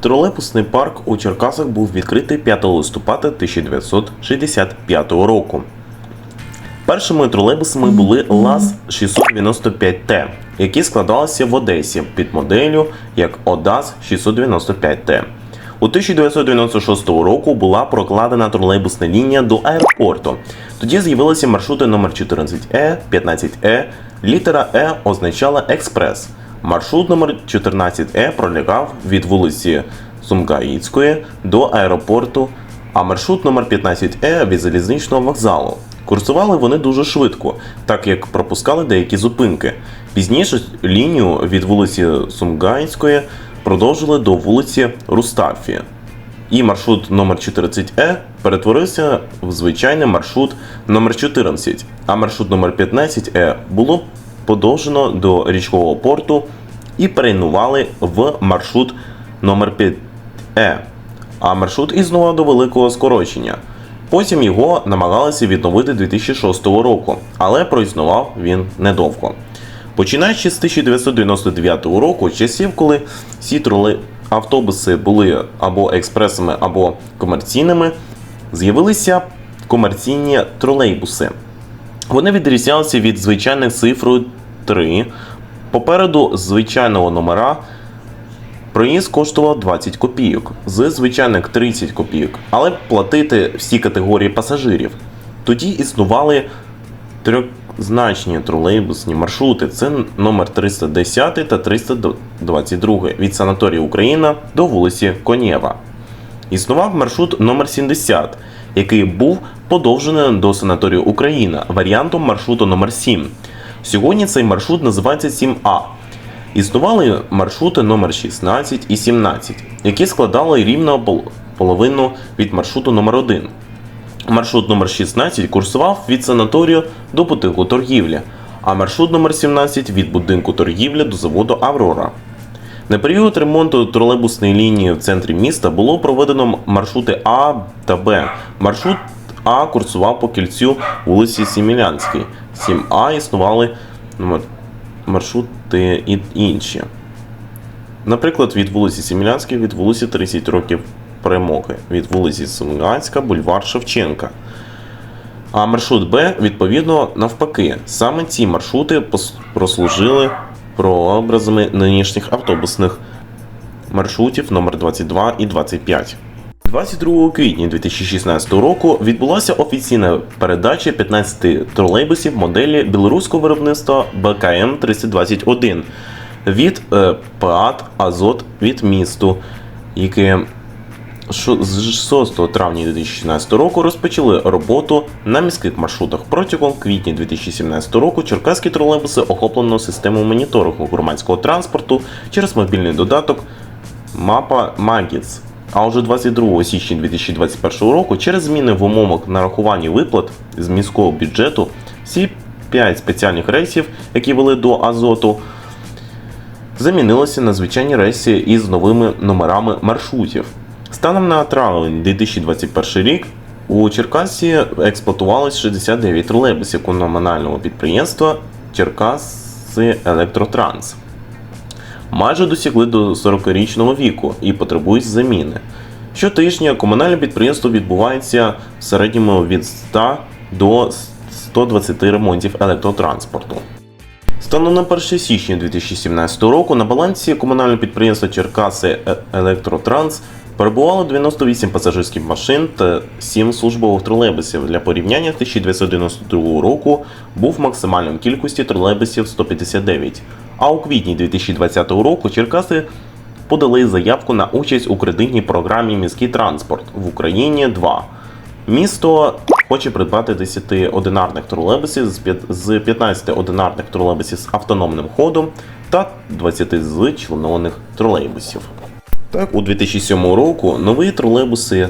Тролейбусний парк у Черкасах був відкритий 5 листопада 1965 року. Першими тролейбусами були ЛАЗ 695Т, які складалися в Одесі під моделлю як ОДАЗ 695Т. У 1996 року була прокладена тролейбусна лінія до аеропорту. Тоді з'явилися маршрути номер 14Е, 15Е. Літера Е означала експрес. Маршрут номер 14Е пролягав від вулиці Сумгаїцької до аеропорту, а маршрут номер 15Е від залізничного вокзалу. Курсували вони дуже швидко, так як пропускали деякі зупинки. Пізніше лінію від вулиці Сумгаїцької продовжили до вулиці Рустафі. І маршрут номер 14Е перетворився в звичайний маршрут номер 14, а маршрут номер 15Е було подовжено до річкового порту і перейменували в маршрут номер 5Е, а маршрут існував до великого скорочення. Потім його намагалися відновити 2006 року, але проіснував він недовго. Починаючи з 1999 року, часів, коли всі троли автобуси були або експресами, або комерційними, з'явилися комерційні тролейбуси. Вони відрізнялися від звичайних цифрою 3. Попереду звичайного номера проїзд коштував 20 копійок, з звичайних 30 копійок, але платити всі категорії пасажирів. Тоді існували трьохзначні тролейбусні маршрути. Це номер 310 та 322 від санаторію Україна до вулиці Конєва. Існував маршрут номер 70, який був подовжений до санаторію Україна варіантом маршруту номер 7. Сьогодні цей маршрут називається 7А. Існували маршрути номер 16 і 17, які складали рівно половину від маршруту номер 1. Маршрут номер 16 курсував від санаторію до будинку торгівлі, а маршрут номер 17 від будинку торгівлі до заводу Аврора. На період ремонту тролейбусної лінії в центрі міста було проведено маршрути А та Б. Маршрут А курсував по кільцю вулиці Сімілянській. 7А існували маршрути і інші. Наприклад, від вулиці Сімілянської від вулиці 30 років перемоги, від вулиці Сумганська, бульвар Шевченка. А маршрут Б, відповідно, навпаки. Саме ці маршрути прослужили прообразами нинішніх автобусних маршрутів номер 22 і 25. 22 квітня 2016 року відбулася офіційна передача 15 тролейбусів моделі білоруського виробництва БКМ 321 від е, ПАТ Азот від місту, яке з 6 травня 2016 року розпочали роботу на міських маршрутах. Протягом квітня 2017 року черкаські тролейбуси охоплено системою моніторингу громадського транспорту через мобільний додаток Мапа Магіц. А вже 22 січня 2021 року через зміни в умовах нарахування виплат з міського бюджету всі 5 спеціальних рейсів, які вели до Азоту, замінилися на звичайні рейси із новими номерами маршрутів. Станом на травень 2021 рік у Черкасі експлуатувалось 69 тролейбусів комунального підприємства Черкаси Електротранс. Майже досягли до 40-річного віку і потребують заміни. Щотижня комунальне підприємство відбувається в середньому від 100 до 120 ремонтів електротранспорту. Станом на 1 січня 2017 року на балансі комунального підприємства Черкаси Е- Електротранс перебувало 98 пасажирських машин та 7 службових тролейбусів. Для порівняння 1992 року був максимальним кількості тролейбусів 159. А у квітні 2020 року Черкаси подали заявку на участь у кредитній програмі Міський транспорт в Україні 2. Місто хоче придбати 10 одинарних тролейбусів з п'ят- 15 одинарних тролейбусів з автономним ходом та 20 з членованих тролейбусів. Так, у 2007 року нові тролейбуси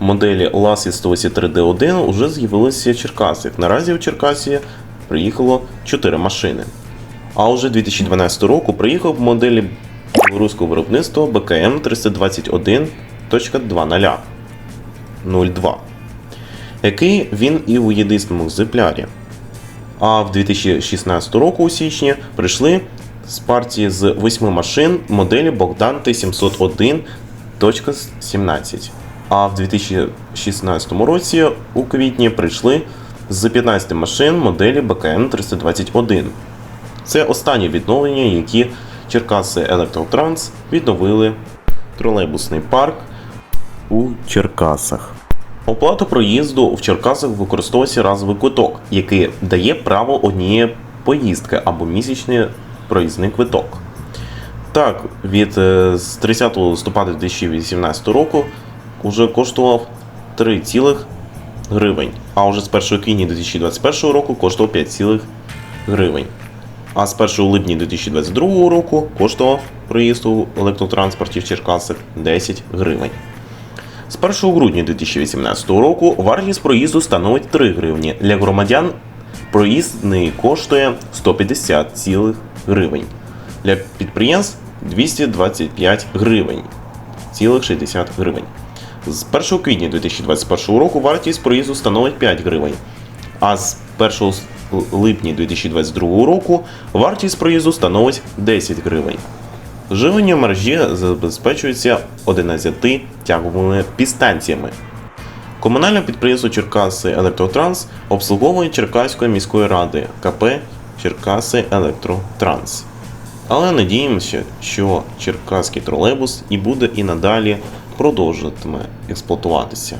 моделі LASI 183D1 уже з'явилися в Черкасах. Наразі у Черкасі приїхало 4 машини. А уже 2012 року приїхав моделі білоруського виробництва БКМ 321.20 02, який він і у єдиному екземплярі. А в 2016 року у січні прийшли з партії з 8 машин моделі Богдан Т701.17. А в 2016 році у квітні прийшли з 15 машин моделі БКМ 321. Це останні відновлення, які Черкаси Електротранс відновили тролейбусний парк у Черкасах. Оплата проїзду в Черкасах використовується разовий квиток, який дає право однієї поїздки або місячний проїзний квиток. Так, від е, з 30 листопада 2018 року вже коштував 3 цілих гривень, а вже з 1 квітня 2021 року коштував 5 цілих гривень. А з 1 липня 2022 року коштував проїзд у електротранспорті в Черкасах 10 гривень. З 1 грудня 2018 року вартість проїзду становить 3 гривні. Для громадян проїзд не коштує 150 цілих гривень. Для підприємств 225 гривень. Цілих 60 гривень. З 1 квітня 2021 року вартість проїзду становить 5 гривень. А з 1 липня 2022 року вартість проїзду становить 10 гривень. Живлення мережі забезпечується 11 тяговими підстанціями. Комунальне підприємство Черкаси Електротранс обслуговує Черкаської міської ради КП Черкаси Електротранс. Але надіємося, що черкаський тролейбус і буде і надалі продовжуватиме експлуатуватися.